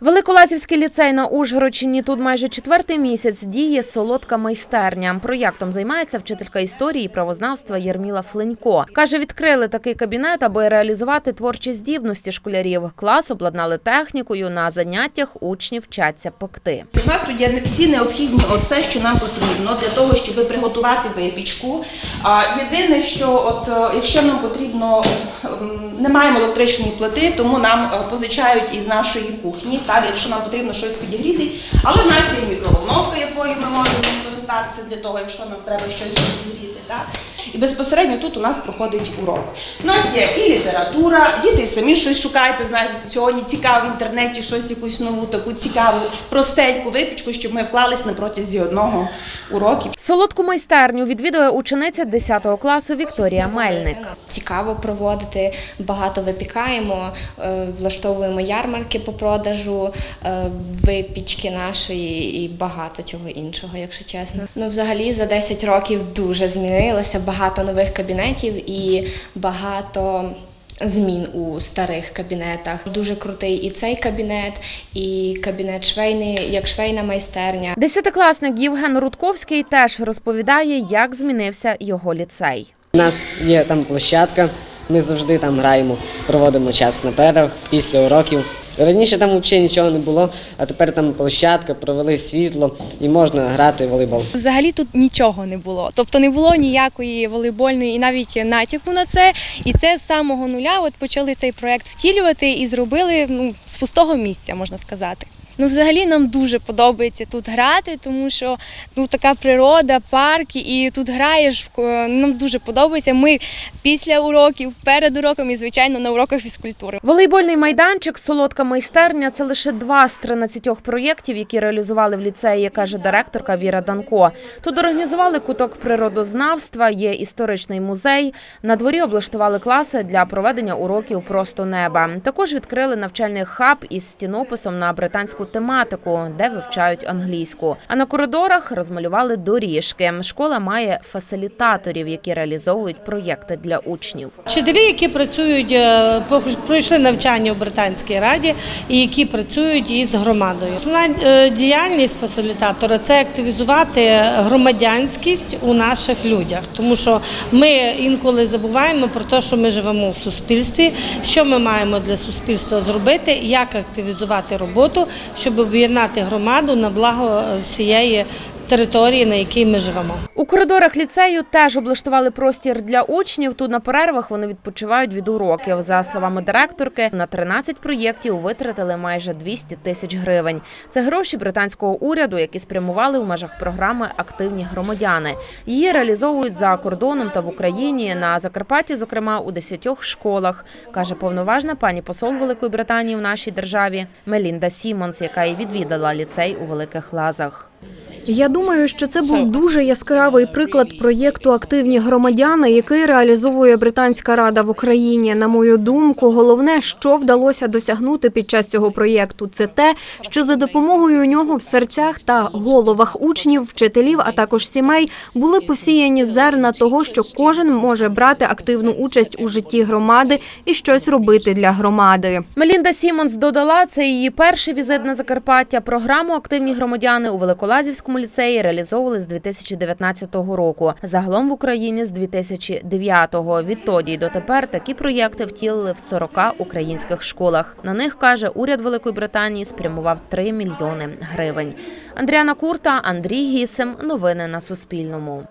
Великолазівський ліцей на Ужгородщині тут майже четвертий місяць діє солодка майстерня. Проєктом займається вчителька історії і правознавства Єрміла Фленько. Каже, відкрили такий кабінет, аби реалізувати творчі здібності школярів. Клас обладнали технікою. На заняттях учні вчаться пекти. У нас тут є всі необхідні оце, що нам потрібно для того, щоб приготувати випічку. А єдине, що от е, якщо нам потрібно, ем, не маємо електричної плити, тому нам е, позичають із нашої кухні, так, якщо нам потрібно щось підігріти. Але в нас є мікроволновка, якою ми можемо скористатися для того, якщо нам треба щось розігріти. Так? І безпосередньо тут у нас проходить урок. У нас є і література, діти самі щось шукаєте, знаєте, сьогодні цікаво в інтернеті щось якусь нову, таку цікаву, простеньку випічку, щоб ми вклались на протязі одного уроку. Солодку майстерню відвідує учениця 10 класу Вікторія Мельник. Цікаво проводити, багато випікаємо, е, влаштовуємо ярмарки по продажу, е, випічки нашої і багато чого іншого, якщо чесно. Ну, взагалі, за 10 років дуже змінилося, багато нових кабінетів і багато. Змін у старих кабінетах дуже крутий і цей кабінет, і кабінет швейний, як швейна майстерня. Десятикласник Євген Рудковський теж розповідає, як змінився його ліцей. У нас є там площадка, ми завжди там граємо, проводимо час на перервах після уроків. Раніше там взагалі нічого не було, а тепер там площадка, провели світло і можна грати в волейбол. Взагалі тут нічого не було. Тобто не було ніякої волейбольної і навіть натяку на це. І це з самого нуля от почали цей проект втілювати і зробили ну, з пустого місця, можна сказати. Ну, взагалі нам дуже подобається тут грати, тому що ну така природа, парк, і тут граєш. Нам дуже подобається. Ми після уроків, перед уроком і звичайно на уроках фізкультури. Волейбольний майданчик, солодка майстерня це лише два з 13 проєктів, які реалізували в ліцеї, каже директорка Віра Данко. Тут організували куток природознавства, є історичний музей. На дворі облаштували класи для проведення уроків просто неба. Також відкрили навчальний хаб із стінописом на британську тематику, де вивчають англійську. А на коридорах розмалювали доріжки. Школа має фасилітаторів, які реалізовують проєкти для учнів. Вчителі, які працюють, е, пройшли навчання в Британській раді і які працюють із громадою. Основна е, діяльність фасилітатора це активізувати громадянськість у наших людях, тому що ми інколи забуваємо про те, що ми живемо в суспільстві, що ми маємо для суспільства зробити, як активізувати роботу, щоб об'єднати громаду на благо е, всієї території, на якій ми живемо. У коридорах ліцею теж облаштували простір для учнів. Тут на перервах вони відпочивають від уроків. За словами директорки, на 13 проєктів витратили майже 200 тисяч гривень. Це гроші британського уряду, які спрямували у межах програми Активні громадяни. Її реалізовують за кордоном та в Україні на Закарпатті, зокрема у 10 школах, каже повноважна пані посол Великої Британії в нашій державі Мелінда Сімонс, яка і відвідала ліцей у Великих Лазах. Я думаю, що це був дуже яскравий приклад проєкту Активні громадяни, який реалізовує Британська рада в Україні. На мою думку, головне, що вдалося досягнути під час цього проєкту, це те, що за допомогою нього в серцях та головах учнів, вчителів, а також сімей були посіяні зерна того, що кожен може брати активну участь у житті громади і щось робити для громади. Мелінда Сімонс додала, це її перший візит на Закарпаття. Програму Активні громадяни у Великолазівському ліцеї реалізовували з 2019 року. Загалом в Україні з 2009-го. Відтоді й дотепер такі проєкти втілили в 40 українських школах. На них каже уряд Великої Британії спрямував 3 мільйони гривень. Андріана Курта, Андрій Гісем. Новини на Суспільному.